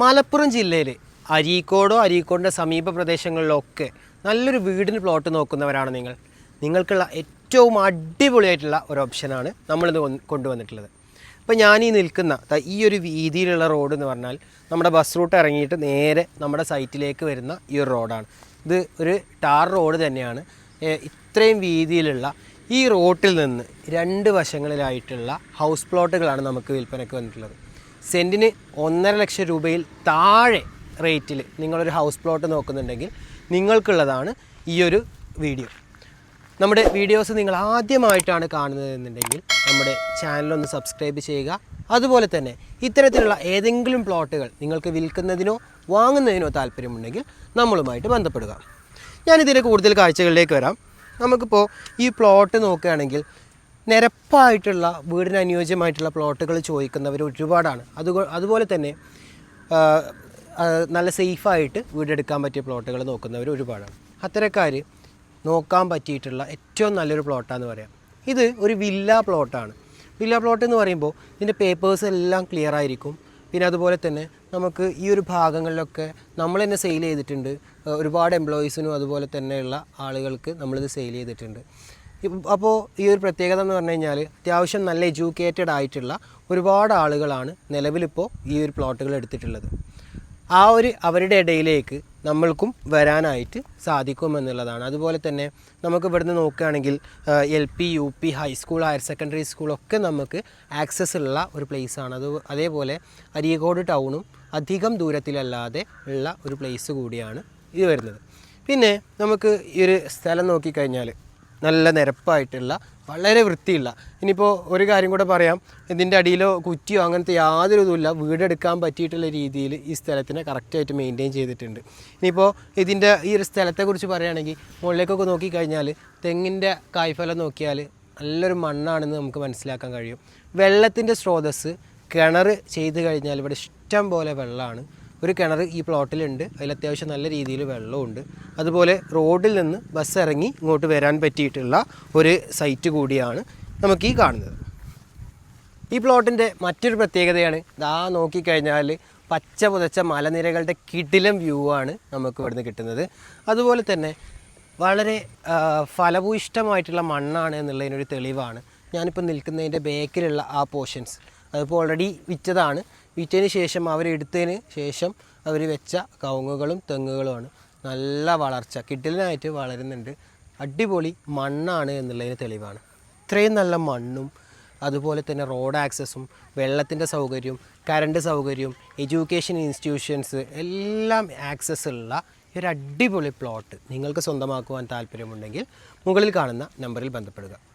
മലപ്പുറം ജില്ലയിൽ അരീക്കോടോ അരീക്കോടിന്റെ സമീപ പ്രദേശങ്ങളിലോ ഒക്കെ നല്ലൊരു വീടിന് പ്ലോട്ട് നോക്കുന്നവരാണ് നിങ്ങൾ. നിങ്ങൾക്കുള്ള ഏറ്റവും അടിപൊളിയായിട്ടുള്ള ഒരു ഓപ്ഷനാണ് നമ്മളിത് കൊണ്ടുവന്നിട്ടുള്ളത്. അപ്പോൾ ഞാൻ ഈ നിൽക്കുന്ന ഈ ഒരു വീതിയിലുള്ള റോഡ് എന്ന് പറഞ്ഞാൽ നമ്മുടെ ബസ് റൂട്ട് ഇറങ്ങിയിട്ട് നേരെ നമ്മുടെ സൈറ്റിലേക്ക് വരുന്ന ഈ ഒരു റോഡാണ് ഇത് ഒരു ടാർ റോഡ് തന്നെയാണ്. ഇത്രയും വീതിയിലുള്ള ഈ റോട്ടിൽ നിന്ന് രണ്ട് വശങ്ങളിലായിട്ടുള്ള ഹൗസ് പ്ലോട്ടുകളാണ് നമുക്ക് വിൽപ്പനയ്ക്ക് വന്നിട്ടുള്ളത്. സെന്റിന് ഒന്നര ലക്ഷം രൂപയിൽ താഴെ റേറ്റിൽ നിങ്ങളൊരു ഹൗസ് പ്ലോട്ട് നോക്കുന്നുണ്ടെങ്കിൽ നിങ്ങൾക്കുള്ളതാണ് ഈ ഒരു വീഡിയോ നമ്മുടെ വീഡിയോസ് നിങ്ങൾ ആദ്യമായിട്ടാണ് കാണുന്നതെന്നുണ്ടെങ്കിൽ നമ്മുടെ ചാനലൊന്ന് സബ്സ്ക്രൈബ് ചെയ്യുക. അതുപോലെ തന്നെ ഇത്തരത്തിലുള്ള ഏതെങ്കിലും പ്ലോട്ടുകൾ നിങ്ങൾക്ക് വിൽക്കുന്നതിനോ വാങ്ങുന്നതിനോ താല്പര്യമുണ്ടെങ്കിൽ നമ്മളുമായിട്ട് ബന്ധപ്പെടുക. ഞാനിതിന്റെ കൂടുതൽ കാഴ്ചകളിലേക്ക് വരാം. നമുക്കിപ്പോൾ ഈ പ്ലോട്ട് നോക്കുകയാണെങ്കിൽ നിരപ്പായിട്ടുള്ള വീടിന് അനുയോജ്യമായിട്ടുള്ള പ്ലോട്ടുകൾ ചോദിക്കുന്നവർ ഒരുപാടാണ്. അത് അതുപോലെ തന്നെ നല്ല സേഫായിട്ട് വീടെടുക്കാൻ പറ്റിയ പ്ലോട്ടുകൾ നോക്കുന്നവർ ഒരുപാടാണ്. അത്തരക്കാർ നോക്കാൻ പറ്റിയിട്ടുള്ള ഏറ്റവും നല്ലൊരു പ്ലോട്ടാന്ന് പറയാം. ഇത് ഒരു വില്ല പ്ലോട്ടാണ്. വില്ല പ്ലോട്ട് എന്ന് പറയുമ്പോൾ ഇതിന്റെ പേപ്പേഴ്സ് എല്ലാം ക്ലിയർ ആയിരിക്കും. പിന്നെ അതുപോലെ തന്നെ നമുക്ക് ഈ ഒരു ഭാഗങ്ങളിലൊക്കെ നമ്മൾ തന്നെ സെയിൽ ചെയ്തിട്ടുണ്ട് ഒരുപാട് എംപ്ലോയീസിനും അതുപോലെ തന്നെയുള്ള ആളുകൾക്ക് നമ്മളിത് സെയിൽ ചെയ്തിട്ടുണ്ട്. അപ്പോൾ ഈ ഒരു പ്രത്യേകത എന്ന് പറഞ്ഞു കഴിഞ്ഞാൽ അത്യാവശ്യം നല്ല എഡ്യൂക്കേറ്റഡ് ആയിട്ടുള്ള ഒരുപാട് ആളുകളാണ് നിലവിലിപ്പോൾ ഈ ഒരു പ്ലോട്ടുകൾ എടുത്തിട്ടുള്ളത്. ആ ഒരു അവരുടെ ഇടയിലേക്ക് നമ്മൾക്കും വരാനായിട്ട് സാധിക്കുമെന്നുള്ളതാണ് അതുപോലെ തന്നെ നമുക്ക് ഇവിടുന്ന് നോക്കുകയാണെങ്കിൽ L P U P high school higher secondary സ്കൂളൊക്കെ നമുക്ക് ആക്സസ് ഉള്ള ഒരു പ്ലേസാണ് അത് അതേപോലെ അരീകോട് ടൗണും അധികം ദൂരത്തിലല്ലാതെ ഉള്ള ഒരു പ്ലേസ് കൂടിയാണ് ഇത് വരുന്നത്. പിന്നെ നമുക്ക് ഈ ഒരു സ്ഥലം നോക്കിക്കഴിഞ്ഞാൽ നല്ല നിരപ്പായിട്ടുള്ള വളരെ വൃത്തിയുള്ള. ഇനിയിപ്പോൾ ഒരു കാര്യം കൂടെ പറയാം. ഇതിന്റെ അടിയിലോ കുറ്റിയോ അങ്ങനത്തെ യാതൊരു ഇതുമില്ല. വീടെടുക്കാൻ പറ്റിയിട്ടുള്ള രീതിയിൽ ഈ സ്ഥലത്തിനെ കറക്റ്റായിട്ട് മെയിന്റെയിൻ ചെയ്തിട്ടുണ്ട്. ഇനിയിപ്പോൾ ഇതിന്റെ ഈ ഒരു സ്ഥലത്തെക്കുറിച്ച് പറയുകയാണെങ്കിൽ മുകളിലേക്കൊക്കെ നോക്കിക്കഴിഞ്ഞാൽ തെങ്ങിന്റെ കായ്ഫലം നോക്കിയാൽ നല്ലൊരു മണ്ണാണെന്ന് നമുക്ക് മനസ്സിലാക്കാൻ കഴിയും. വെള്ളത്തിന്റെ സ്രോതസ്സ് കിണർ ചെയ്ത് കഴിഞ്ഞാൽ ഇവിടെ ഇഷ്ടം പോലെ വെള്ളമാണ്. ഒരു കിണർ ഈ പ്ലോട്ടിലുണ്ട്. അതിൽ അത്യാവശ്യം നല്ല രീതിയിൽ വെള്ളമുണ്ട് അതുപോലെ റോഡിൽ നിന്ന് ബസ് ഇറങ്ങി ഇങ്ങോട്ട് വരാൻ പറ്റിയിട്ടുള്ള ഒരു സൈറ്റ് കൂടിയാണ് നമുക്ക് ഈ കാണുന്നത്. ഈ പ്ലോട്ടിന്റെ മറ്റൊരു പ്രത്യേകതയാണ് ദാ നോക്കിക്കഴിഞ്ഞാൽ പച്ച പുതച്ച മലനിരകളുടെ കിടിലം വ്യൂ ആണ് നമുക്ക് ഇവിടുന്ന് കിട്ടുന്നത്. അതുപോലെ തന്നെ വളരെ ഫലഭൂയിഷ്ടമായിട്ടുള്ള മണ്ണാണ് എന്നുള്ളതിനൊരു തെളിവാണ് ഞാനിപ്പോൾ നിൽക്കുന്നതിന്റെ ബേക്കിലുള്ള ആ പോർഷൻസ് അതിപ്പോൾ ഓൾറെഡി വിറ്റതാണ്. വിറ്റതിന് ശേഷം അവരെടുത്തതിന് ശേഷം അവർ വെച്ച കവുങ്ങുകളും തെങ്ങുകളുമാണ്. നല്ല വളർച്ച കിട്ടലിനായിട്ട് വളരുന്നുണ്ട്. അടിപൊളി മണ്ണാണ് എന്നുള്ളതിന് തെളിവാണ്. ഇത്രയും നല്ല മണ്ണും അതുപോലെ തന്നെ റോഡ് ആക്സസും വെള്ളത്തിന്റെ സൗകര്യവും കറണ്ട് സൗകര്യവും എഡ്യൂക്കേഷൻ ഇൻസ്റ്റിറ്റ്യൂഷൻസ് എല്ലാം ആക്സസ് ഉള്ള ഒരു അടിപൊളി പ്ലോട്ട് നിങ്ങൾക്ക് സ്വന്തമാക്കുവാൻ താല്പര്യമുണ്ടെങ്കിൽ മുകളിൽ കാണുന്ന നമ്പറിൽ ബന്ധപ്പെടുക.